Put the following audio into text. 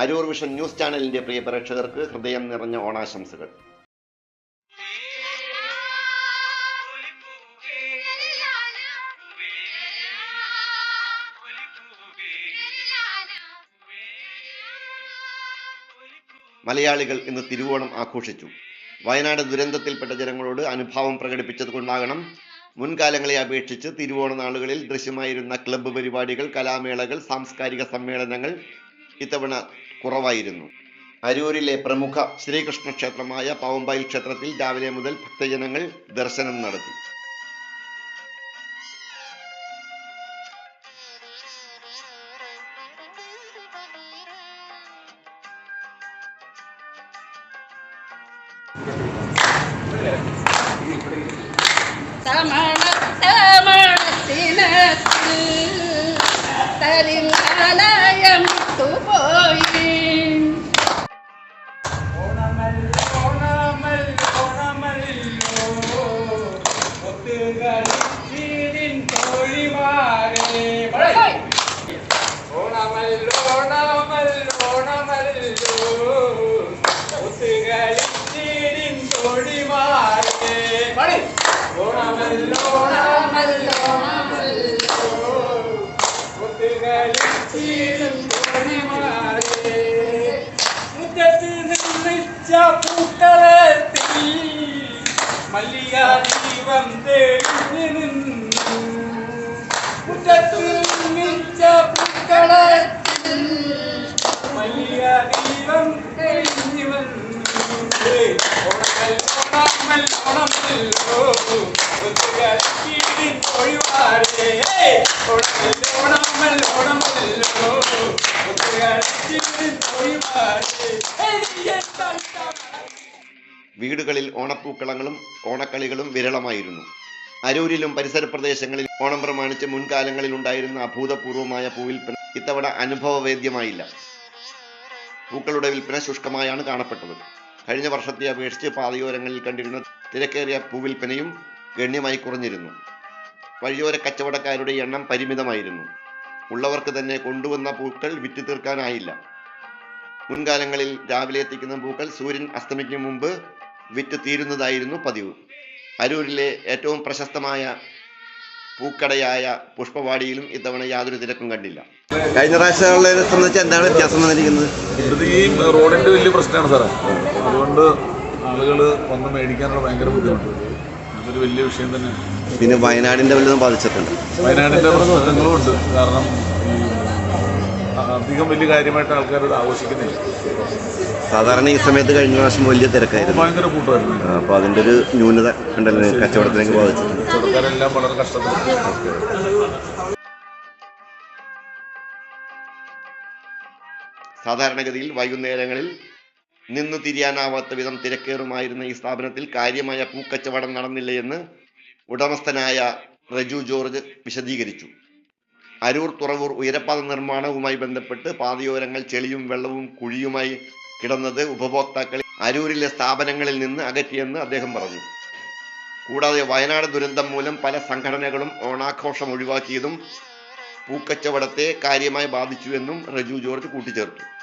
Aroor vision news ചാനലിന്റെ പ്രിയ പ്രേക്ഷകർക്ക് ഹൃദയം നിറഞ്ഞ ഓണാശംസകൾ. മലയാളികൾ ഇന്ന് തിരുവോണം ആഘോഷിച്ചു. വയനാട് ദുരന്തത്തിൽപ്പെട്ട ജനങ്ങളോട് അനുഭാവം പ്രകടിപ്പിച്ചത് കൊണ്ടാകണം മുൻകാലങ്ങളെ അപേക്ഷിച്ച് തിരുവോണ നാളുകളിൽ ദൃശ്യമായിരുന്ന ക്ലബ്ബ് പരിപാടികൾ കലാമേളകൾ സാംസ്കാരിക സമ്മേളനങ്ങൾ ഇത്തവണ കുറവായിരുന്നു. അരൂരിലെ പ്രമുഖ ശ്രീകൃഷ്ണ ക്ഷേത്രമായ പാവമ്പായിൽ ക്ഷേത്രത്തിൽ രാവിലെ മുതൽ ഭക്തജനങ്ങൾ ദർശനം നടത്തി. തമണത്തമണത്തിനത്ത് തുപോയി പോയി നിർമ്മിച്ച പൂക്കളത്തിൽ മല്ലിക ദീപം തെളിഞ്ഞു നിന്നു. മുറ്റത്ത് നിർമ്മിച്ച പൂക്കളത്തിൽ മല്ലിക ദീപം തെളിഞ്ഞു വന്നു വീടുകളിൽ ഓണപ്പൂക്കളങ്ങളും ഓണക്കളികളും വിരളമായിരുന്നു. അരൂരിലും പരിസര പ്രദേശങ്ങളിൽ ഓണം പ്രമാണിച്ച് മുൻകാലങ്ങളിൽ ഉണ്ടായിരുന്ന അഭൂതപൂർവമായ പൂവിൽപ്പന ഇത്തവണ അനുഭവവേദ്യമായില്ല. പൂക്കളുടെ വിൽപ്പന ശുഷ്കമായാണ് കാണപ്പെട്ടത്. കഴിഞ്ഞ വർഷത്തെ അപേക്ഷിച്ച് പാതയോരങ്ങളിൽ കണ്ടിരുന്ന തിരക്കേറിയ പൂവിൽപ്പനയും ഗണ്യമായി കുറഞ്ഞിരുന്നു. വഴിയോര കച്ചവടക്കാരുടെ എണ്ണം പരിമിതമായിരുന്നു. ഉള്ളവർക്ക് തന്നെ കൊണ്ടുവന്ന പൂക്കൾ വിറ്റ് തീർക്കാനായില്ല. മുൻകാലങ്ങളിൽ രാവിലെ എത്തിക്കുന്ന പൂക്കൾ സൂര്യൻ അസ്തമിക്കും മുമ്പ് വിറ്റ് തീരുന്നതായിരുന്നു പതിവ്. അരൂരിലെ ഏറ്റവും പ്രശസ്തമായ പൂക്കടയായ പുഷ്പവാടിയിലും ഇത്തവണ യാതൊരു തിരക്കും കണ്ടില്ല. കഴിഞ്ഞ പ്രാവശ്യങ്ങളെ സംബന്ധിച്ച് എന്താണ് വ്യത്യാസം വന്നിരിക്കുന്നത്? ഇത് ഈ റോഡിന്റെ വലിയ പ്രശ്നമാണ് സാറേ. അതുകൊണ്ട് ആളുകൾ വന്ന് മേടിക്കാനുള്ള ഭയങ്കര ബുദ്ധിമുട്ട്. അതൊരു വലിയ വിഷയം തന്നെയാണ്. പിന്നെ വയനാടിന്റെ വല്ലതും ബാധിച്ചിട്ടുണ്ട്? വയനാടിന്റെ പ്രശ്നങ്ങളും ഉണ്ട്. കാരണം അധികം വലിയ കാര്യമായിട്ട് ആൾക്കാർ ഇത് ആഘോഷിക്കുന്നില്ല. സാധാരണ ഈ സമയത്ത് കഴിഞ്ഞ പ്രാവശ്യം വലിയ തിരക്കായിരുന്നു. ഭയങ്കര കൂട്ടമായിരുന്നു. അപ്പൊ അതിന്റെ ഒരു ന്യൂനത ഉണ്ടല്ലോ കച്ചവടത്തിലേക്ക് ബാധിച്ചിട്ടുണ്ട്. കച്ചവടക്കാരെല്ലാം വളരെ കഷ്ടപ്പെട്ടു. സാധാരണഗതിയിൽ വൈകുന്നേരങ്ങളിൽ നിന്നു തിരിയാനാവാത്ത വിധം തിരക്കേറുമായിരുന്ന ഈ സ്ഥാപനത്തിൽ കാര്യമായ പൂക്കച്ചവടം നടന്നില്ല എന്ന് ഉടമസ്ഥനായ റജു ജോർജ് വിശദീകരിച്ചു. അരൂർ തുറവൂർ ഉയരപ്പാത നിർമ്മാണവുമായി ബന്ധപ്പെട്ട് പാതയോരങ്ങൾ ചെളിയും വെള്ളവും കുഴിയുമായി കിടന്നത് ഉപഭോക്താക്കളെ അരൂരിലെ സ്ഥാപനങ്ങളിൽ നിന്ന് അകറ്റിയെന്ന് അദ്ദേഹം പറഞ്ഞു. കൂടാതെ വയനാട് ദുരന്തം മൂലം പല സംഘടനകളും ഓണാഘോഷം ഒഴിവാക്കിയതും പൂക്കച്ചവടത്തെ കാര്യമായി ബാധിച്ചുവെന്നും റജു ജോർജ് കൂട്ടിച്ചേർത്തു.